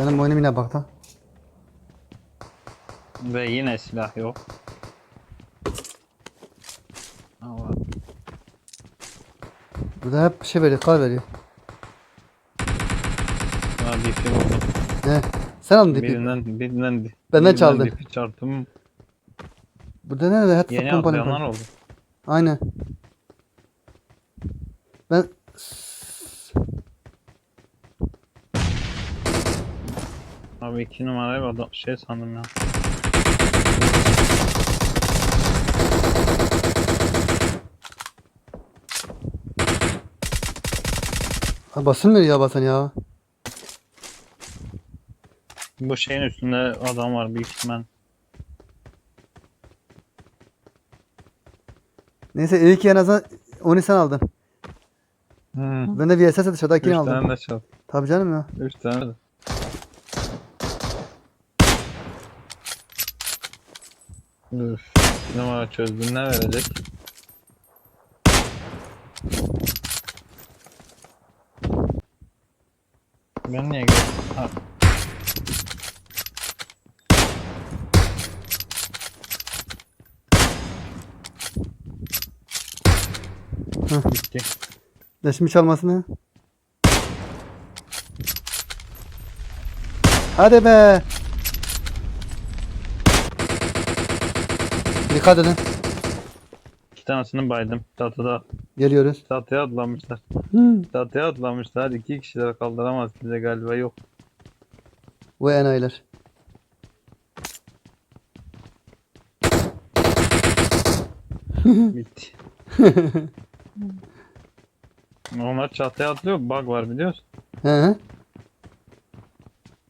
Benim oyunum yine bakta. Ve yine silah yok. Allah. Burada hep şey veriyor, kar veriyor. Ha dipi buldum. He. Sen aldın dipi. Birinden, birinden, Benden çaldın. Dipi çarptım. Burada nerede? Hep Yeni atlayanlar oldu. Aynen. Ben Abi iki numarayı adam şey sandım ya. Ha, basılmıyor ya basan ya. Bu şeyin üstünde adam var büyük ihtimal. Neyse ki en azından onu sen aldın. Hmm. Ben de VSS dışarıdakini Üç aldım. tane de çal. Tabii canım ya. Üç tane de. Üf. numara çözdüm ne verecek? Ben niye gördüm? Ha. Hı. Bitti. Leşmiş çalmasını. Hadi be. Dikkat edin. İki tanesini baydım. Çatıda. Geliyoruz. Çatıya atlamışlar. Hı. Çatıya atlamışlar. İki kişiler kaldıramaz bize galiba yok. Bu enayiler. Bitti. Onlar çatıya atlıyor. Bug var biliyorsun. Hı hı.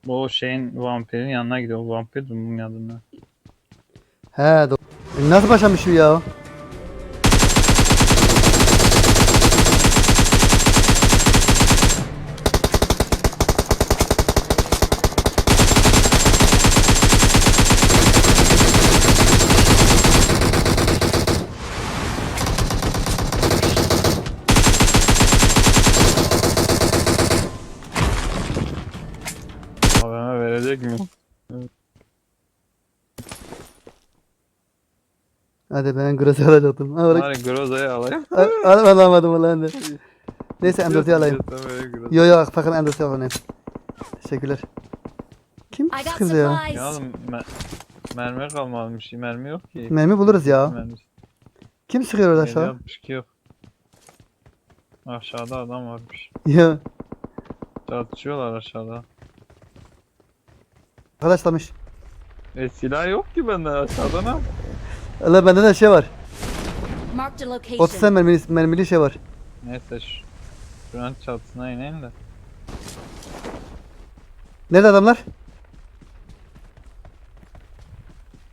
O şeyin vampirin yanına gidiyor. Vampir de bunun yanında. He do- E, Nasıl başlamış şu ya? AVM verecek mi? Hadi ben Gross'u alacaktım. Ha bırak. Bari Groza'yı alayım. Al- al- Alamadım ulan de. Neyse M4'ü alayım. Yo yo bakın M4'ü alayım. Teşekkürler. Kim sıkıldı ya? Ya oğlum mer mermi kalmamış. Mermi yok ki. Mermi buluruz ya. Mermisi. Kim sıkıyor orada aşağı? 762 yok. Aşağıda adam varmış. Ya. Çatışıyorlar aşağıda. Arkadaşlamış. E silah yok ki bende aşağıda ne? Allah bende de şey var. Marked a 30 location. tane mermili, mermili şey var. Neyse şu. Şuranın çatısına ineyim de. Nerede adamlar?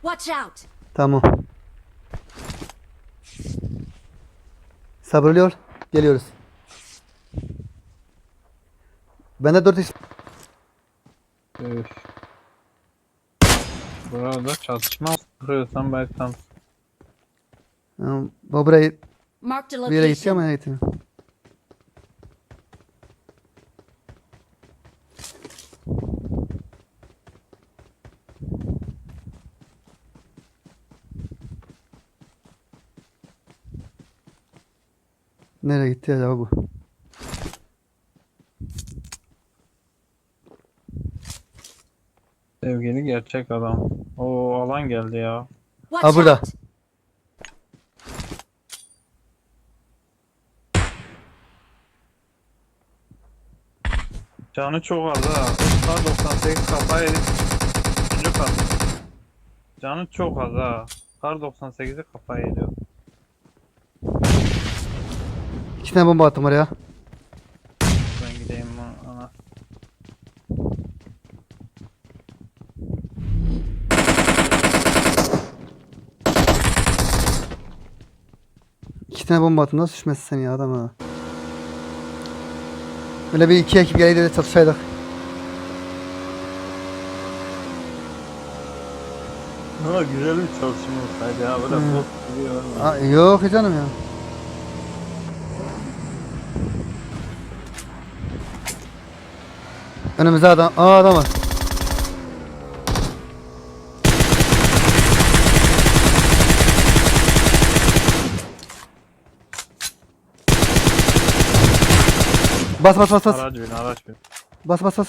Watch out. Tamam. Sabırlıyor. Geliyoruz. Bende 4 x Üf. Burada çatışma kırıyorsan belki tam Yere gitti location. ama gitti. Nereye gitti acaba bu? sevgili gerçek adam. O alan geldi ya. Ha, burada. Canı çok az ha. Kar 98 kafa yedik. Üçüncü kat. Canı çok az ha. Kar 98'i kafa yediyor. İki tane bomba attım oraya. Ben gideyim ana. İki tane bomba attım. Nasıl düşmezsin sen ya adam ha? Böyle bir iki ekip geleydi de çatışaydık. Ama güzel bir çalışma olsaydı ya. Böyle Hmm. bot gibi. Aa, yok canım ya. Önümüzde adam. Aa adam var. Bas bas bas bas. Araç bin araç bin. Bas bas bas.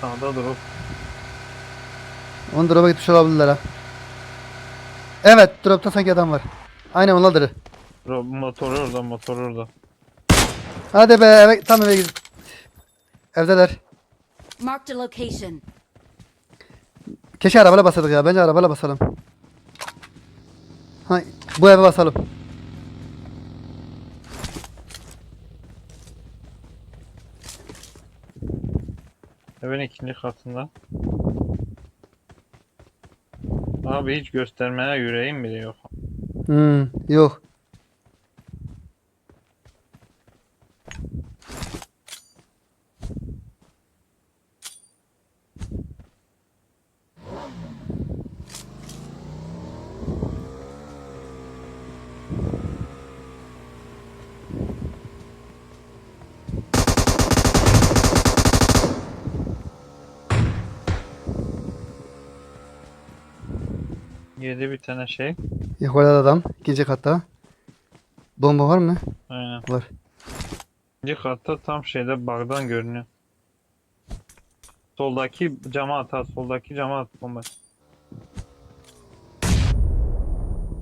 Sağda durup. Onu drop'a gitmiş olabilirler ha. Evet drop'ta sanki adam var. Aynen onlardır. Ro- Motoru orada motoru orada. Hadi be eve, tam eve git. Evdeler. Marked a location. Keşke arabayla basadık ya. Bence arabayla basalım. Ha, bu eve basalım. Evin ikinci katında. Abi hiç göstermene yüreğim bile yok. Hmm, yok. Yedi bir tane şey. Yukarıda adam. ikinci katta. Bomba var mı? Aynen. Var. İkinci katta tam şeyde bagdan görünüyor. Soldaki cama at ha, soldaki cama at bomba.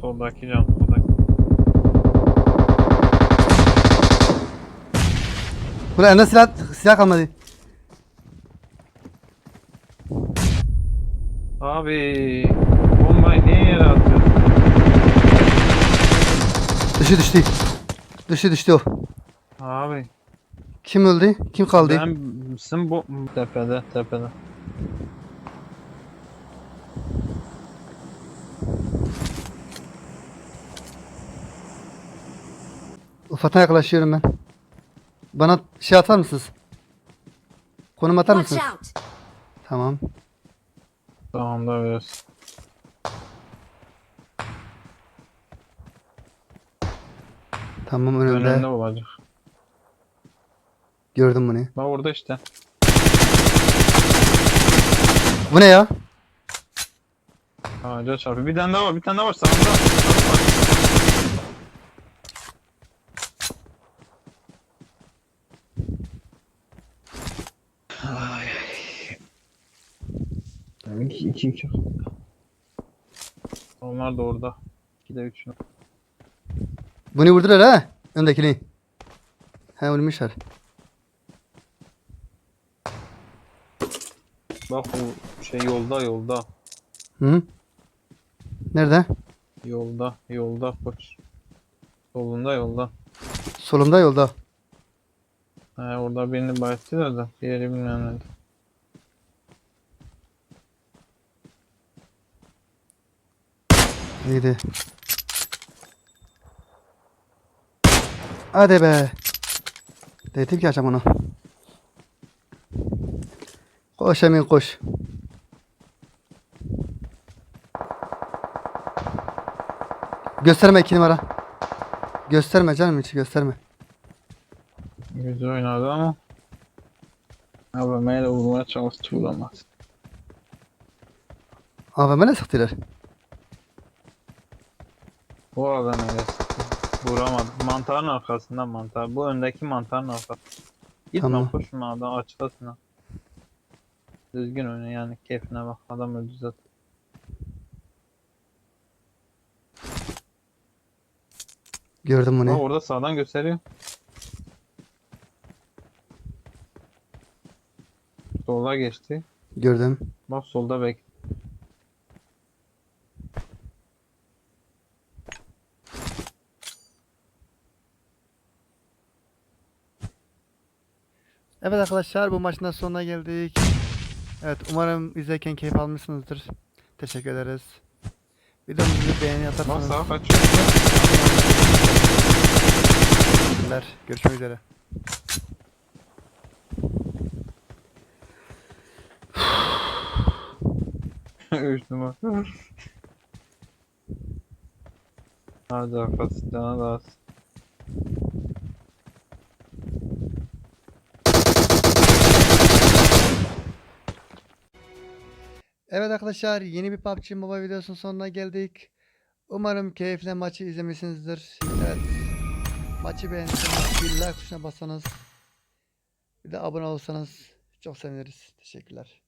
Soldaki cam, soldaki. Burada elinde silah, silah kalmadı. Abi bombayı niye yere atıyorsun? Düştü düştü. Düştü düştü o. Abi Kim öldü? Kim kaldı? ben misin bu tepede tepede. Ufat'a yaklaşıyorum ben. Bana şey atar mısınız? Konum atar mısınız? Tamam. Tamam da biraz. Tamam önümde. Önünde olacak. Gördüm bunu. Bak orada işte. Bu ne ya? Ağaca çarpıyor. Bir tane daha var, bir tane daha var sağında. Ay. Yani iki, iki, iki. Onlar da orada. İki de üç. Bunu vurdular ha? Öndekini. He vurmuşlar. Bak o şey yolda yolda. Hı? Nerede? Yolda yolda koç. Solunda yolda. Solumda yolda. He orada birini bayattılar da diğeri bilmem nerede. İyiydi. Hadi be. Dedim ki açam onu. Koş Emin koş. Gösterme iki numara. Gösterme canım hiç gösterme. Güzel oynadı ama AVM'yle vurmaya çalıştı vuramaz. AVM ne sıktılar? O AVM'yle sıktı. Vuramadı. Mantarın arkasından mantar. Bu öndeki mantarın arkası. Gitme Tamam. koşma adam açıklasın ha. Düzgün oyna yani keyfine bak adam öldü zaten. Gördüm bunu. orada sağdan gösteriyor. Sola geçti. Gördüm. Bak solda bek. Evet arkadaşlar bu maçın da sonuna geldik. Evet umarım izlerken keyif almışsınızdır. Teşekkür ederiz. Videomuzu beğeni atarsanız. Görüşmek üzere. Üç numara. Hadi arkadaşlar cana da az. Evet arkadaşlar yeni bir PUBG Mobile videosunun sonuna geldik. Umarım keyifle maçı izlemişsinizdir. Evet. Maçı beğendiyseniz bir like tuşuna bassanız bir de abone olsanız çok seviniriz. Teşekkürler.